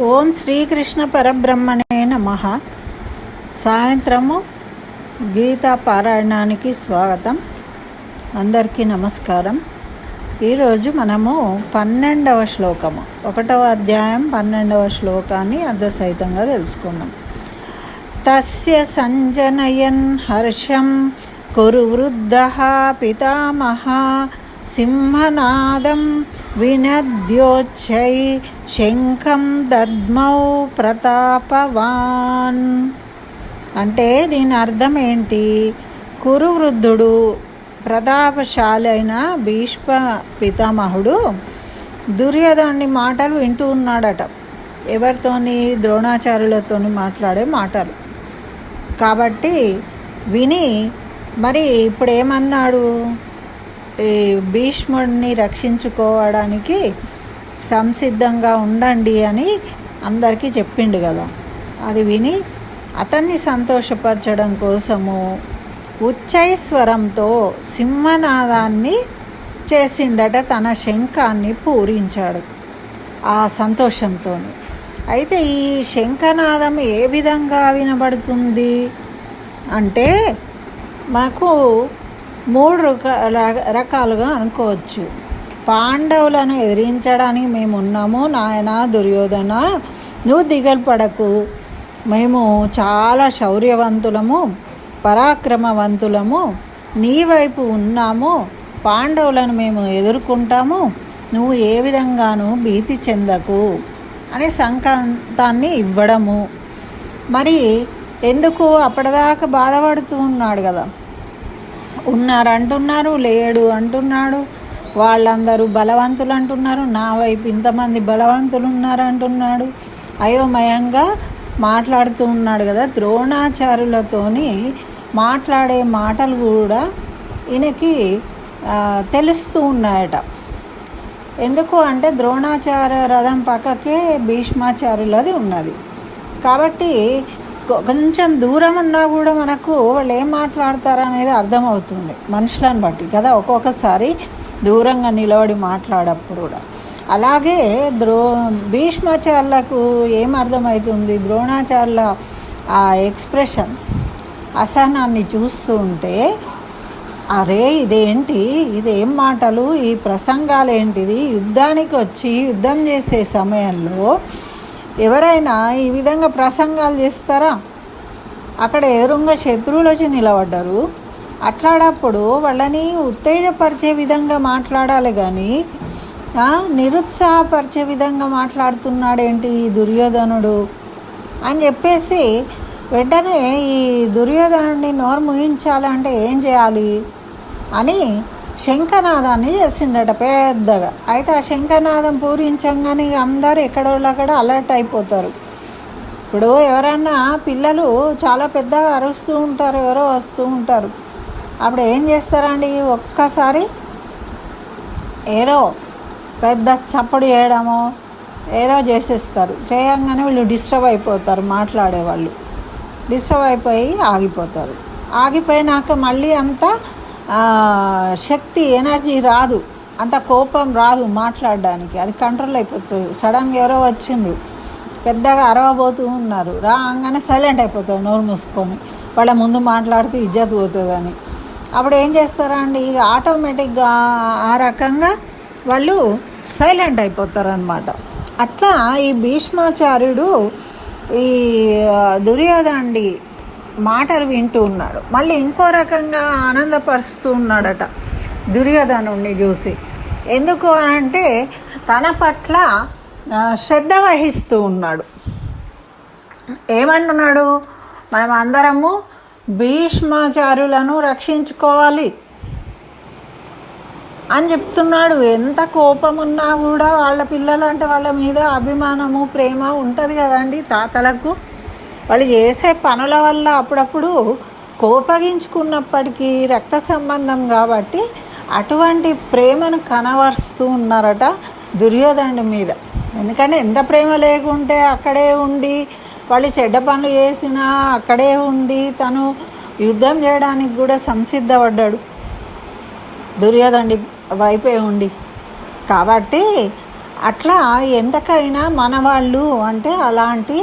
ఓం శ్రీకృష్ణ పరబ్రహ్మణే నమ. సాయంత్రము గీతా పారాయణానికి స్వాగతం. అందరికీ నమస్కారం. ఈరోజు మనము పన్నెండవ శ్లోకము. ఒకటవ అధ్యాయం పన్నెండవ శ్లోకాన్ని అర్ధసహితంగా తెలుసుకుందాం. తస్య సంజనయన్ హర్షం కురు వృద్ధ పితామహ సింహనాదం వినద్యోచ్చై శంఖం దద్మౌ ప్రతాపవాన్. అంటే దీని అర్థం ఏంటి? కురువృద్ధుడు ప్రతాపశాలి అయిన భీష్మ పితామహుడు దుర్యోధనుడి మాటలు వింటూ ఉన్నాడట. ఎవరితోని? ద్రోణాచార్యులతోని మాట్లాడే మాటలు. కాబట్టి విని మరి ఇప్పుడు ఏమన్నాడు ఈ భీష్ముడిని రక్షించుకోవడానికి సంసిద్ధంగా ఉండండి అని అందరికీ చెప్పిండు కదా. అది విని అతన్ని సంతోషపరచడం కోసము ఉచ్చైస్వరంతో సింహనాదాన్ని చేసిండట తన శంఖాన్ని పూరించాడు ఆ సంతోషంతో అయితే ఈ శంఖనాదం ఏ విధంగా వినబడుతుంది? అంటే మాకు మూడు రకాల రకాలుగా అనుకోవచ్చు. పాండవులను ఎదిరించడానికి మేము ఉన్నాము నాయన దుర్యోధన నువ్వు దిగల్పడకు మేము చాలా శౌర్యవంతులము పరాక్రమవంతులము. నీ వైపు ఉన్నాము. పాండవులను మేము ఎదుర్కొంటాము. నువ్వు ఏ విధంగానూ భీతి చెందకు అనే సంకాంతాన్ని ఇవ్వడము. మరి ఎందుకు అప్పటిదాకా బాధపడుతూ ఉన్నాడు కదా? ఉన్నారు అంటున్నారు లేడు అంటున్నాడు. వాళ్ళందరూ బలవంతులు అంటున్నారు. నా వైపు ఇంతమంది బలవంతులు ఉన్నారు అంటున్నాడు. అయోమయంగా మాట్లాడుతూ ఉన్నాడు కదా ద్రోణాచారులతోని మాట్లాడే మాటలు కూడా ఈయనకి తెలుస్తూ ఉన్నాయట. ఎందుకు అంటే ద్రోణాచార్య రథం పక్కకే భీష్మాచార్యులది ఉన్నది. కాబట్టి కొంచెం దూరం ఉన్నా కూడా మనకు వాళ్ళు ఏం మాట్లాడతారు అనేది అర్థమవుతుంది మనుషులను బట్టి కదా. ఒక్కొక్కసారి దూరంగా నిలబడి మాట్లాడప్పుడు కూడా. అలాగే ద్రో భీష్మాచార్యులకు ఏం అర్థమవుతుంది ద్రోణాచార్యుల ఆ ఎక్స్ప్రెషన్ అసహనాన్ని చూస్తూ ఉంటే అరే ఇదేంటి? ఇదేం మాటలు? ఈ ప్రసంగాలు ఏంటిది యుద్ధానికి వచ్చి యుద్ధం చేసే సమయంలో ఎవరైనా ఈ విధంగా ప్రసంగాలు చేస్తారా? అక్కడ ఎదురుగా శత్రువులు వచ్చి నిలబడ్డారు. అట్లాడప్పుడు వాళ్ళని ఉత్తేజపరిచే విధంగా మాట్లాడాలి కానీ నిరుత్సాహపరిచే విధంగా మాట్లాడుతున్నాడేంటి ఈ దుర్యోధనుడు? అని చెప్పేసి వెంటనే ఈ దుర్యోధనుడిని నోరు ముగించాలంటే ఏం చేయాలి? అని శంఖనాదాన్ని చేసిండట పెద్దగా. అయితే ఆ శంఖనాదం పూరించంగానే ఇక అందరు ఎక్కడోళ్ళక్కడ అలర్ట్ అయిపోతారు. ఇప్పుడు ఎవరన్నా పిల్లలు చాలా పెద్దగా అరుస్తూ ఉంటారు ఎవరో వస్తూ ఉంటారు. అప్పుడు ఏం చేస్తారండి? ఒక్కసారి ఏదో పెద్ద చప్పుడు చేయడమో ఏదో చేసేస్తారు. చేయంగానే వీళ్ళు డిస్టర్బ్ అయిపోతారు మాట్లాడేవాళ్ళు. డిస్టర్బ్ అయిపోయి ఆగిపోతారు. ఆగిపోయినాక మళ్ళీ అంతా శక్తి ఎనర్జీ రాదు. అంత కోపం రాదు మాట్లాడడానికి. అది కంట్రోల్ అయిపోతుంది. సడన్గా ఎవరో వచ్చిండ్రు. పెద్దగా అరవబోతూ ఉన్నారు. రాగానే సైలెంట్ అయిపోతారు నోరు మూసుకొని. వాళ్ళ ముందు మాట్లాడితే ఇజ్జత్ పోతుందని. అప్పుడు ఏం చేస్తారా అండి ఇక ఆటోమేటిక్గా ఆ రకంగా వాళ్ళు సైలెంట్ అయిపోతారనమాట అట్లా ఈ భీష్మాచార్యుడు ఈ దుర్యోధనండి మాటలు వింటూ ఉన్నాడు. మళ్ళీ ఇంకో రకంగా ఆనందపరుస్తూ ఉన్నాడట దుర్యోధనుణ్ణి చూసి. ఎందుకు అంటే తన పట్ల శ్రద్ధ వహిస్తూ ఉన్నాడు. ఏమంటున్నాడు? మనం అందరము భీష్మాచారులను రక్షించుకోవాలి. అని చెప్తున్నాడు. ఎంత కోపం ఉన్నా కూడా వాళ్ళ పిల్లలు అంటే వాళ్ళ మీద అభిమానము ప్రేమ ఉంటుంది కదండి తాతలకు. వాళ్ళు చేసే పనుల వల్ల అప్పుడప్పుడు కోపగించుకున్నప్పటికీ రక్త సంబంధం కాబట్టి అటువంటి ప్రేమను కనవరుస్తూ ఉన్నారట దుర్యోధనుడి మీద. ఎందుకంటే ఎంత ప్రేమ లేకుంటే అక్కడే ఉండి వాళ్ళు చెడ్డ పనులు చేసినా అక్కడే ఉండి తను యుద్ధం చేయడానికి కూడా సంసిద్ధపడ్డాడు. దుర్యోధనుడి వైపే ఉండి. కాబట్టి అట్లా ఎంతకైనా మనవాళ్ళు అంటే అలాంటి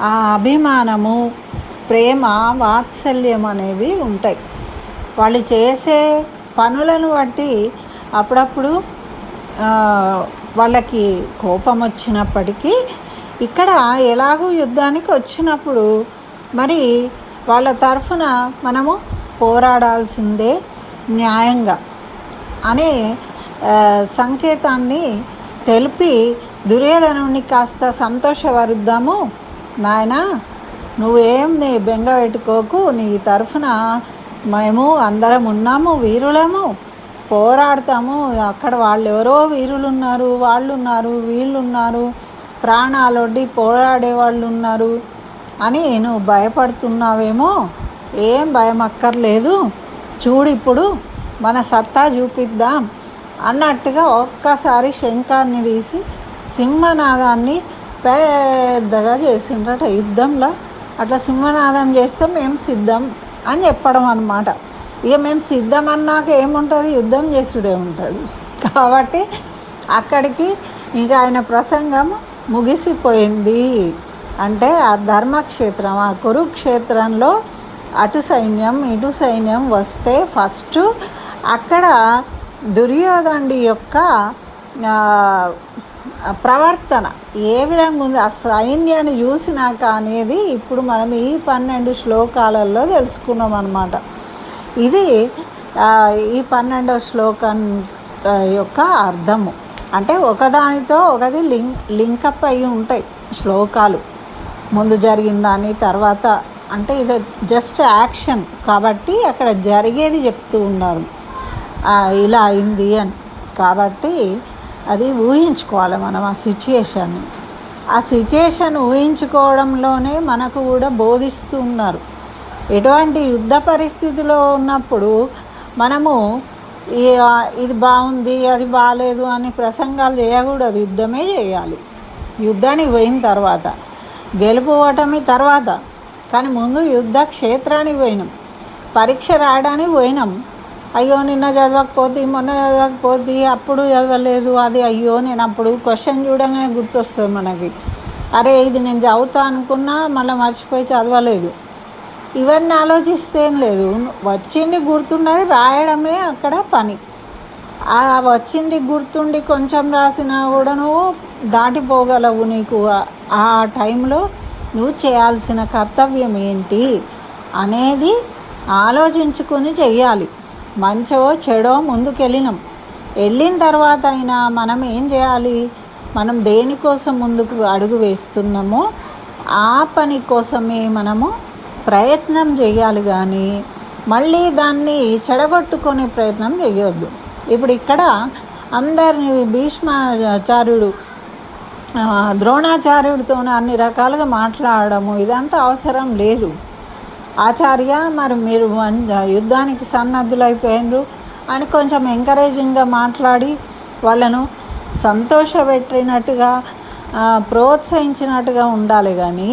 ఆ అభిమానము ప్రేమ వాత్సల్యం అనేవి ఉంటాయి. వాళ్ళు చేసే పనులను బట్టి అప్పుడప్పుడు వాళ్ళకి కోపం వచ్చినప్పటికీ ఇక్కడ ఎలాగూ యుద్ధానికి వచ్చినప్పుడు మరి వాళ్ళ తరఫున మనము పోరాడాల్సిందే న్యాయంగా అనే సంకేతాన్ని తెలిపి దుర్యోధనుడిని కాస్త సంతోషపరుద్దాము. నాయనా నువ్వేం నీ బెంగ పెట్టుకోకు. నీ తరఫున మేము అందరం ఉన్నాము వీరులము. పోరాడతాము. అక్కడ వాళ్ళు ఎవరో వీరులు ఉన్నారు వాళ్ళు ఉన్నారు వీళ్ళు ఉన్నారు ప్రాణాలొడ్డి పోరాడే వాళ్ళు ఉన్నారు అని నువ్వు భయపడుతున్నావేమో? ఏం భయం అక్కర్లేదు చూడు ఇప్పుడు మన సత్తా చూపిద్దాం. అన్నట్టుగా ఒక్కసారి శంఖాన్ని తీసి సింహనాదాన్ని పెద్దగా చేసిండ్రట. యుద్ధంలో అట్లా సింహనాదం చేస్తే మేము సిద్ధం అని చెప్పడం అన్నమాట. ఇక మేము సిద్ధం అన్నాక ఏముంటుంది? యుద్ధం చేసుడే ఉంటుంది. కాబట్టి అక్కడికి ఇక ఆయన ప్రసంగం ముగిసిపోయింది. అంటే ఆ ధర్మక్షేత్రం ఆ కురుక్షేత్రంలో అటు సైన్యం ఇటు సైన్యం వస్తే ఫస్ట్ అక్కడ దుర్యోధండి యొక్క ప్రవర్తన. ఏ విధంగా ఉంది? ఆ సైన్యాన్ని చూసినాక అనేది ఇప్పుడు మనం ఈ పన్నెండు శ్లోకాలలో తెలుసుకున్నాం అనమాట ఇది ఈ పన్నెండవ శ్లోకం యొక్క అర్థము. అంటే ఒకదానితో ఒకది లింక్ లింకప్ అయి ఉంటాయి శ్లోకాలు. ముందు జరిగిన దాని తర్వాత అంటే ఇది జస్ట్ యాక్షన్ కాబట్టి అక్కడ జరిగేది చెప్తూ ఉన్నారు. ఇలా అయింది అని. కాబట్టి అది ఊహించుకోవాలి మనం ఆ సిచ్యుయేషన్ని. ఆ సిచ్యుయేషన్ ఊహించుకోవడంలోనే మనకు కూడా బోధిస్తూ ఉన్నారు. ఎటువంటి యుద్ధ పరిస్థితిలో ఉన్నప్పుడు మనము ఇది బాగుంది అది బాగాలేదు అని ప్రసంగాలు చేయకూడదు. యుద్ధమే చేయాలి. యుద్ధానికి పోయిన తర్వాత గెలుపు ఓటమి తర్వాత. కానీ ముందు యుద్ధ క్షేత్రానికి పోయినాం. పరీక్ష రాయడానికి పోయినాం. అయ్యో నిన్న చదవకపోతే మొన్న చదవకపోతే అప్పుడు చదవలేదు. అది అయ్యో నేను అప్పుడు క్వశ్చన్ చూడగానే గుర్తొస్తుంది మనకి. అరే ఇది నేను చదువుతా అనుకున్నా మళ్ళీ మర్చిపోయి చదవలేదు. ఇవన్నీ ఆలోచిస్తే ఏం లేదు. వచ్చింది గుర్తున్నది రాయడమే అక్కడ పని. ఆ వచ్చింది గుర్తుండి కొంచెం రాసినా కూడా నువ్వు దాటిపోగలవు నీకు. ఆ- ఆ టైంలో నువ్వు చేయాల్సిన కర్తవ్యం ఏంటి అనేది ఆలోచించుకొని చెయ్యాలి. మంచో చెడో ముందుకెళ్ళినాం. వెళ్ళిన తర్వాత అయినా మనం ఏం చేయాలి? మనం దేనికోసం ముందుకు అడుగు వేస్తున్నామో ఆ పని కోసమే మనము ప్రయత్నం చేయాలి కానీ మళ్ళీ దాన్ని చెడగొట్టుకునే ప్రయత్నం చేయొద్దు. ఇప్పుడు ఇక్కడ అందరిని భీష్మాచార్యుడు ద్రోణాచార్యుడితో అన్ని రకాలుగా మాట్లాడడము ఇదంతా అవసరం లేదు. ఆచార్య మరి మీరు యుద్ధానికి సన్నద్ధులైపోయినరు అని కొంచెం ఎంకరేజింగ్గా మాట్లాడి వాళ్ళను సంతోషపెట్టినట్టుగా ప్రోత్సహించినట్టుగా ఉండాలి కానీ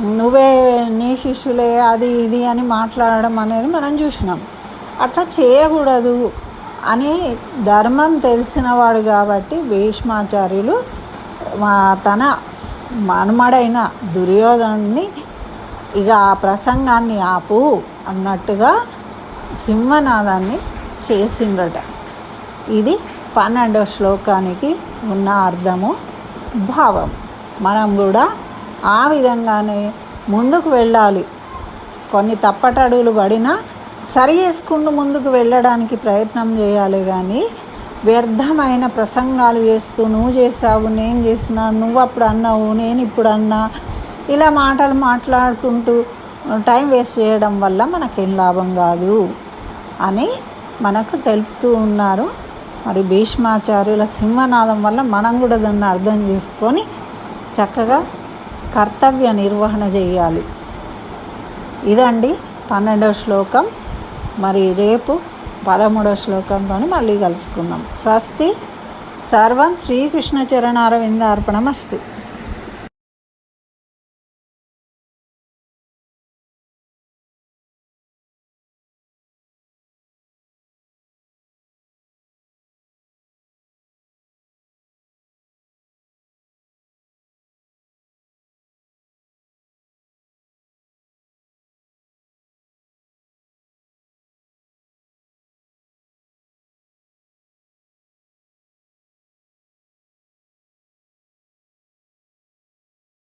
నువ్వే నీ శిష్యులే అది ఇది అని మాట్లాడడం అనేది మనం చూసినాం. అట్లా చేయకూడదు అని ధర్మం తెలిసినవాడు కాబట్టి భీష్మాచార్యులు తన మనమడైన దుర్యోధనుడిని ఇక ఆ ప్రసంగాన్ని ఆపు అన్నట్టుగా సింహనాదాన్ని చేసిండ్రట. ఇది పన్నెండవ శ్లోకానికి ఉన్న అర్థము భావం. మనం కూడా ఆ విధంగానే ముందుకు వెళ్ళాలి. కొన్ని తప్పటడుగులు పడినా సరి చేసుకుంటూ ముందుకు వెళ్ళడానికి ప్రయత్నం చేయాలి కానీ వ్యర్థమైన ప్రసంగాలు చేస్తూ నువ్వు చేసావు నేను చేసిన నువ్వు అప్పుడు అన్నావు నేను ఇప్పుడు అన్నా ఇలా మాటలు మాట్లాడుకుంటూ టైం వేస్ట్ చేయడం వల్ల మనకేం లాభం కాదు అని మనకు తెలుపుతూ ఉన్నారు. మరి భీష్మాచార్యుల సింహనాదం వల్ల మనం కూడా దాన్ని అర్థం చేసుకొని చక్కగా కర్తవ్య నిర్వహణ చేయాలి. ఇదండి పన్నెండవ శ్లోకం. మరి రేపు పదమూడవ శ్లోకంతో మళ్ళీ కలుసుకుందాం. స్వస్తి. సర్వం శ్రీకృష్ణ చరణారవింద అర్పణమస్తు